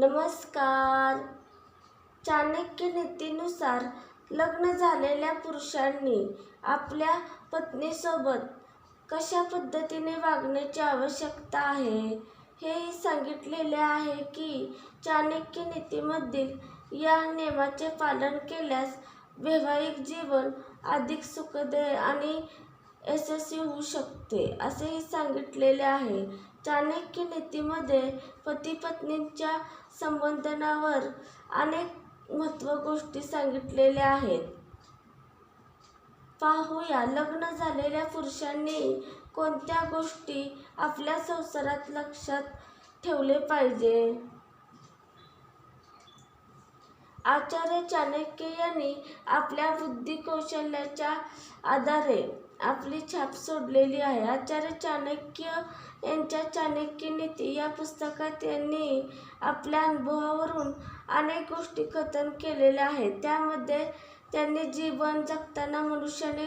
नमस्कार. चाणक्य नीतीनुसार लग्न झालेल्या पुरुषांनी आपल्या पत्नीसोबत कशा पद्धतीने वागण्याची आवश्यकता आहे? हेही सांगितलेले आहे की चाणक्य नीतीमधील या नियमाचे पालन केल्यास वैवाहिक जीवन अधिक सुखदय आणि यशस्वी होऊ शकते असेही सांगितलेले आहे. चाणक्य नीतीमध्ये पती पत्नींच्या संबंधनावर अनेक महत्त्व गोष्टी सांगितलेल्या आहेत. पाहूया लग्न झालेल्या पुरुषांनी कोणत्या गोष्टी आपल्या संसारात लक्षात ठेवले पाहिजे? आचार्य चाणक्य यांनी आपल्या बुद्धी कौशल्याच्या आधारे आपली छाप सोडलेली आहे. आचार्य चाणक्य यांच्या चाणक्य नीती या पुस्तकात त्यांनी आपल्या अनुभवावरून अनेक गोष्टी कथन केलेल्या आहेत. त्यामध्ये त्यांनी जीवन जगताना मनुष्याने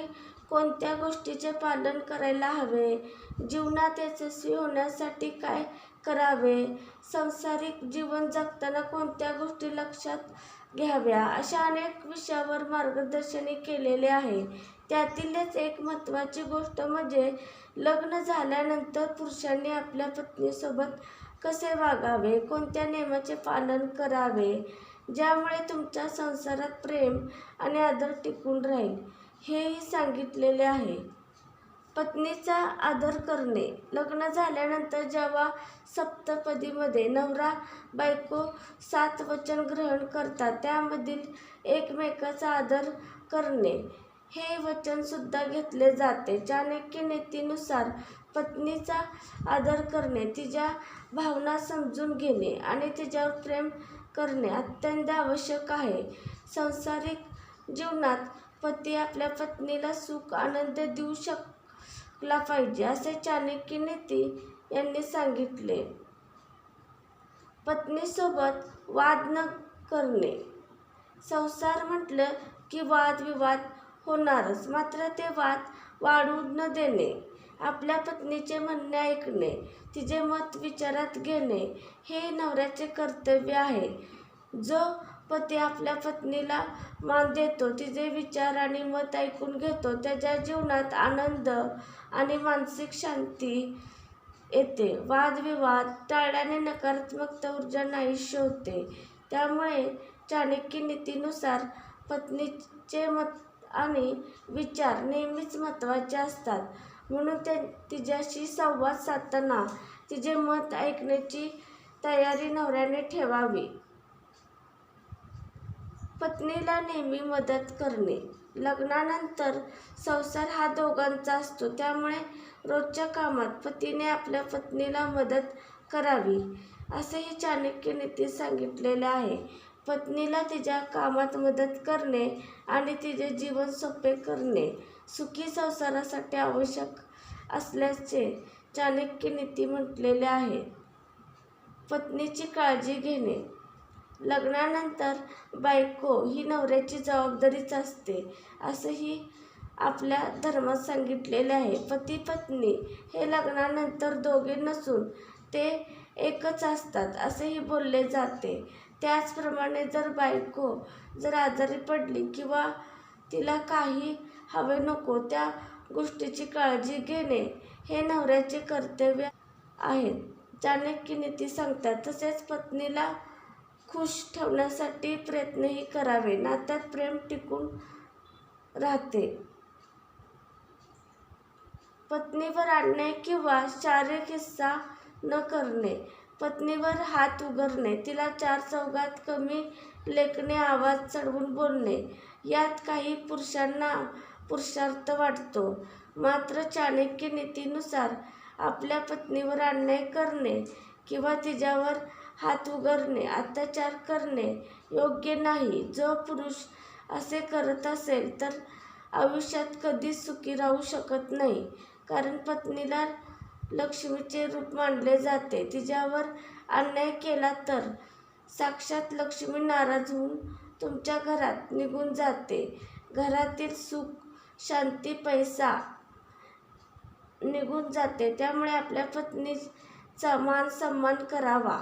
कोणत्या गोष्टीचे पालन करायला हवे? जीवनात यशस्वी होण्यासाठी काय करावे. संसारिक जीवन जगताना कोणत्या गोष्टी लक्षात घ्याव्या? अशा अनेक विषयावर मार्गदर्शनी केलेले आहे. त्यातीलच एक महत्त्वाची गोष्ट म्हणजे लग्न झाल्यानंतर पुरुषांनी आपल्या पत्नीसोबत कसे वागावे? कोणत्या नियमाचे पालन करावे? ज्यामुळे तुमच्या संसारात प्रेम आणि आदर टिकून राहील हेही सांगितलेले आहे. पत्नीचा आदर करणे. लग्न झाल्यानंतर जेव्हा सप्तपदीमध्ये नवरा बायको सात वचन ग्रहण करतात त्यामधील एकमेकाचा आदर करणे. हे वचनसुद्धा घेतले जाते. चाणक्य नीतीनुसार पत्नीचा आदर करणे तिच्या भावना समजून घेणे आणि तिच्यावर प्रेम करणे अत्यंत आवश्यक आहे. संसारिक जीवनात पती आपल्या पत्नीला सुख आनंद देऊ शक ला पाहिजे असे चाणक्य नेती यांनी सांगितले. पत्नीसोबत वाद न करणे. संसार म्हटलं की वादविवाद होणारच मात्र ते वाद वाढू न देणे आपल्या पत्नीचे म्हणणे ऐकणे तिचे मत विचारात घेणे हे नवऱ्याचे कर्तव्य आहे. जो पती आपल्या पत्नीला मान देतो. तिचे विचार आणि मत ऐकून घेतो. त्याच्या जीवनात आनंद आणि मानसिक शांती येते. वादविवाद टाळल्याने नकारात्मक ऊर्जा नाहीशी होते त्यामुळे चाणक्य नीतीनुसार पत्नीचे मत आणि विचार नेहमीच महत्त्वाचे असतात. म्हणून ते तिच्याशी संवाद साधताना तिचे मत ऐकण्याची तयारी नवऱ्याने ठेवावी. पत्नीला नेहमी मदत करणे. लग्नानंतर संसार हा दोघांचा असतो. त्यामुळे रोजच्या कामात पतीने आपल्या पत्नीला मदत करावी असेही चाणक्य नीतीत सांगितलेले आहे. पत्नीला तिच्या कामात मदत करणे आणि तिचे जीवन सोपे करणे सुखी संसारासाठी आवश्यक असल्याचे चाणक्य नीती म्हटलेले आहे. पत्नीची काळजी घेणे. लग्नानंतर बायको ही नवऱ्याची जबाबदारीच असते असंही आपल्या धर्मात सांगितलेले आहे. पती पत्नी हे लग्नानंतर दोघे नसून ते एकच असतात असेही बोलले जाते. त्याचप्रमाणे जर बायको जर आजारी पडली किंवा तिला काही हवे नको त्या गोष्टीची काळजी घेणे हे नवऱ्याचे कर्तव्य आहे. चाणक्य नीती सांगतात तसेच पत्नीला खुश ठेवण्यासाठी प्रयत्नही करावे. नात्यात प्रेम टिकून राहते. पत्नीवर आणणे किंवा शारीरिक हिस्सा न करणे पत्नीवर हात उघडणे तिला चार चौघात कमी लेखणे आवाज चढवून बोलणे यात काही पुरुषांना पुरुषार्थ वाटतो. मात्र चाणक्य नीतीनुसार आपल्या पत्नीवर अन्याय करणे किंवा तिच्यावर हात उघडणे अत्याचार करणे योग्य नाही. जो पुरुष असे करत असेल तर आयुष्यात कधीच सुखी राहू शकत नाही. कारण पत्नीला लक्ष्मीचे रूप मानले जाते. तिच्यावर अन्याय केला तर साक्षात लक्ष्मी नाराज होऊन तुमच्या घरात निघून जाते. घरातील सुख शांती पैसा निघून जाते. त्यामुळे आपल्या पत्नीचा मान सन्मान करावा.